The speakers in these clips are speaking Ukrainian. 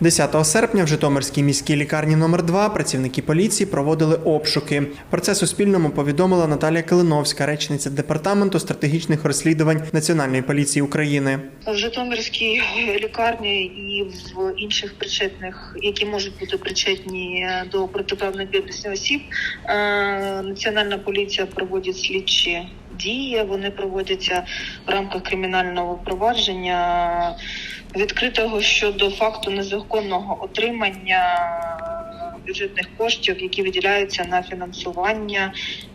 10 серпня в Житомирській міській лікарні номер 2 працівники поліції проводили обшуки. Про це Суспільному повідомила Наталія Калиновська, речниця департаменту стратегічних розслідувань Національної поліції України. В Житомирській лікарні і в інших причетних, які можуть бути причетні до протиправної діяльності осіб, е, Національна поліція проводить слідчі дії. Вони проводяться в рамках кримінального провадження відкритого щодо факту незаконного отримання бюджетних коштів, які виділяються на фінансування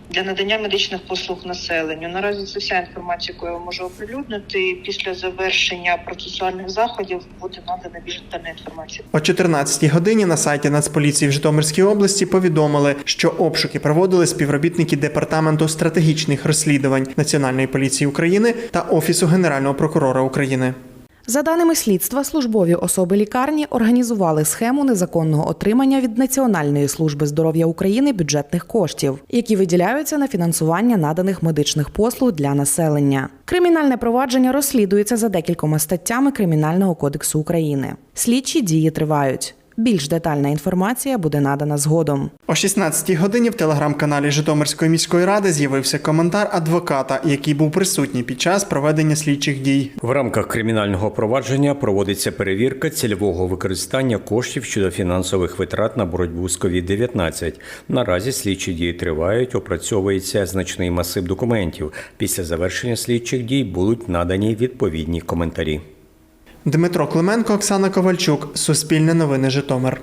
для надання медичних послуг населенню. Наразі це вся інформація, яку я можу оприлюднити. Після завершення процесуальних заходів буде надана більш детальна інформація. О 14 годині на сайті Нацполіції в Житомирській області повідомили, що обшуки проводили співробітники департаменту стратегічних розслідувань Національної поліції України та Офісу Генерального прокурора України. За даними слідства, службові особи лікарні організували схему незаконного отримання від Національної служби здоров'я України бюджетних коштів, які виділяються на фінансування наданих медичних послуг для населення. Кримінальне провадження розслідується за декількома статтями Кримінального кодексу України. Слідчі дії тривають. Більш детальна інформація буде надана згодом. О 16 годині в телеграм-каналі Житомирської міської ради з'явився коментар адвоката, який був присутній під час проведення слідчих дій. В рамках кримінального провадження проводиться перевірка цільового використання коштів щодо фінансових витрат на боротьбу з COVID-19. Наразі слідчі дії тривають, опрацьовується значний масив документів. Після завершення слідчих дій будуть надані відповідні коментарі. Дмитро Клименко, Оксана Ковальчук, Суспільне новини Житомир.